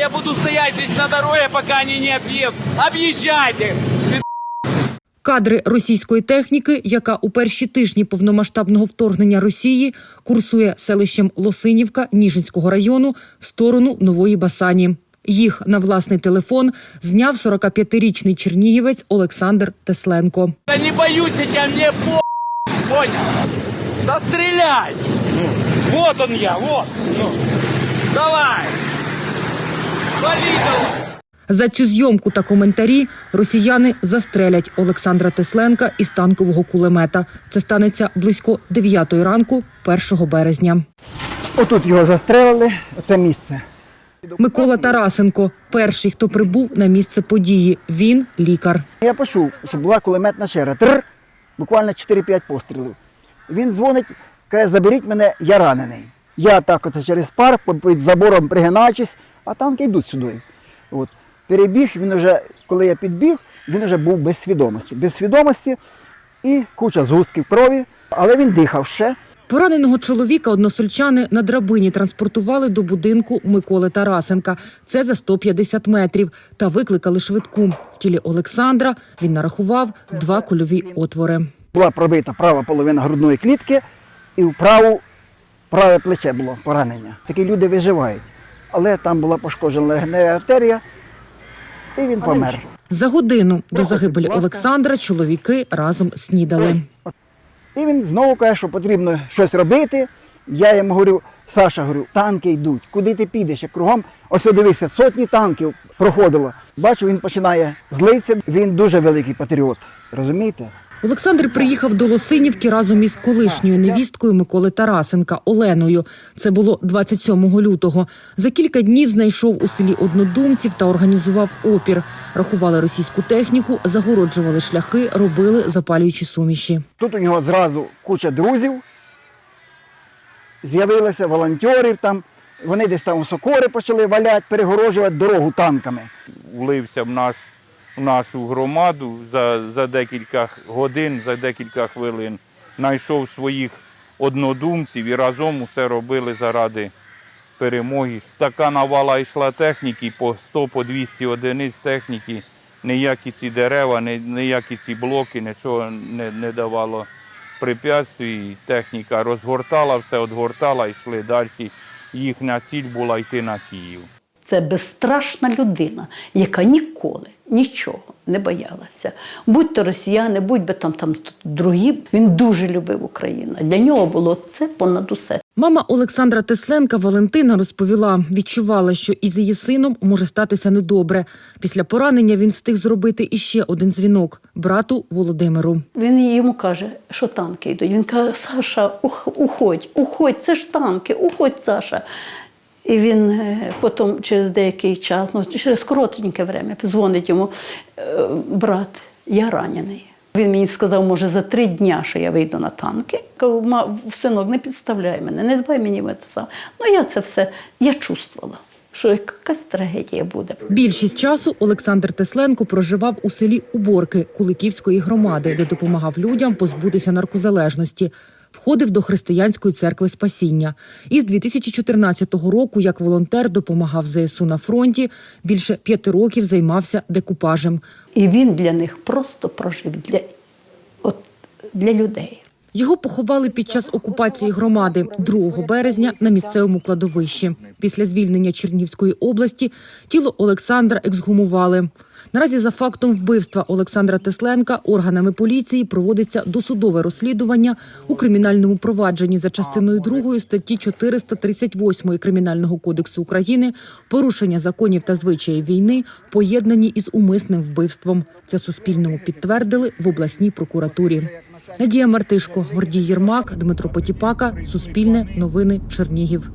Я буду стоять здесь на дороге, пока они не отъедут. Объезжайте! Кадри російської техніки, яка у перші тижні повномасштабного вторгнення Росії курсує селищем Лосинівка Ніжинського району в сторону Нової Басані. Їх на власний телефон зняв 45-річний чернігівець Олександр Тесленко. Да не боюсь я тебя, мне по... Понял? Да стреляй! Ну, вот он я, вот. Ну, давай! За цю зйомку та коментарі росіяни застрелять Олександра Тесленка із танкового кулемета. Це станеться близько 9 ранку, 1 березня. Отут його застрелили, оце місце. Микола Тарасенко перший, хто прибув на місце події. Він лікар. Я почув, що була кулеметна черга. Тр, буквально 4-5 пострілів. Він дзвонить, каже, заберіть мене, я ранений. Я так оце через парк, під забором пригинаючись, а танки йдуть сюди. От. Перебіг, він вже, коли я підбіг, він вже був без свідомості. Без свідомості і куча згустків крові, але він дихав ще. Пораненого чоловіка односельчани на драбині транспортували до будинку Миколи Тарасенка. Це за 150 метрів. Та викликали швидку. В тілі Олександра він нарахував два кульові отвори. Була пробита права половина грудної клітки і в праву праве плече було поранення. Такі люди виживають. Але там була пошкоджена легенева артерія, і він помер. За годину до загибелі Олександра чоловіки разом снідали. І він знову каже, що потрібно щось робити. Я йому говорю, Саша, говорю, танки йдуть, куди ти підеш? Я кругом, ось дивися, сотні танків проходило. Бачу, він починає злитися. Він дуже великий патріот. Розумієте? Олександр приїхав до Лосинівки разом із колишньою невісткою Миколи Тарасенка Оленою. Це було 27 лютого. За кілька днів знайшов у селі однодумців та організував опір. Рахували російську техніку, загороджували шляхи, робили запалюючі суміші. Тут у нього зразу куча друзів. З'явилися волонтерів там. Вони десь там сокори почали валяти, перегорожувати дорогу танками. влився в, наш, в нашу громаду за, за декілька годин, за декілька хвилин. Знайшов своїх однодумців і разом усе робили заради перемоги. Така навала йшла техніки, по 100 по 200 одиниць техніки. Ніякі ці дерева, ніякі ці блоки, нічого не, не давало препятствий. Техніка розгортала все, отгортала, йшли далі. Їхня ціль була йти на Київ. Це безстрашна людина, яка ніколи нічого не боялася. Будь то росіяни, будь би там, там другі. Він дуже любив Україну. Для нього було це понад усе. Мама Олександра Тесленка Валентина розповіла, відчувала, що із її сином може статися недобре. Після поранення він встиг зробити іще один дзвінок брату Володимиру. Він йому каже, що танки йдуть. Він каже: Саша, уходь, уходь, це ж танки, уходь, Саша. І він е, потім через деякий час, ну через коротеньке время, дзвонить йому «Е, брат, я ранений. Він мені сказав, може, за три дня, що я вийду на танки. Кажу, «Ма, синок, не підставляй мене, не давай мені це сам. Ну я це все, я чувствувала, що якась трагедія буде. Більшість часу Олександр Тесленко проживав у селі Уборки Куликівської громади, де допомагав людям позбутися наркозалежності. Входив до християнської церкви Спасіння. Із 2014 року, як волонтер, допомагав ЗСУ на фронті. Більше п'яти років займався декупажем. І він для них просто прожив для, от, для людей. Його поховали під час окупації громади 2 березня на місцевому кладовищі. Після звільнення Чернігівської області тіло Олександра ексгумували. Наразі за фактом вбивства Олександра Тесленка органами поліції проводиться досудове розслідування у кримінальному провадженні за частиною 2 статті 438 Кримінального кодексу України порушення законів та звичаїв війни поєднані із умисним вбивством. Це Суспільному підтвердили в обласній прокуратурі. Надія Мартишко, Гордій Єрмак, Дмитро Потіпака, Суспільне, Новини, Чернігів.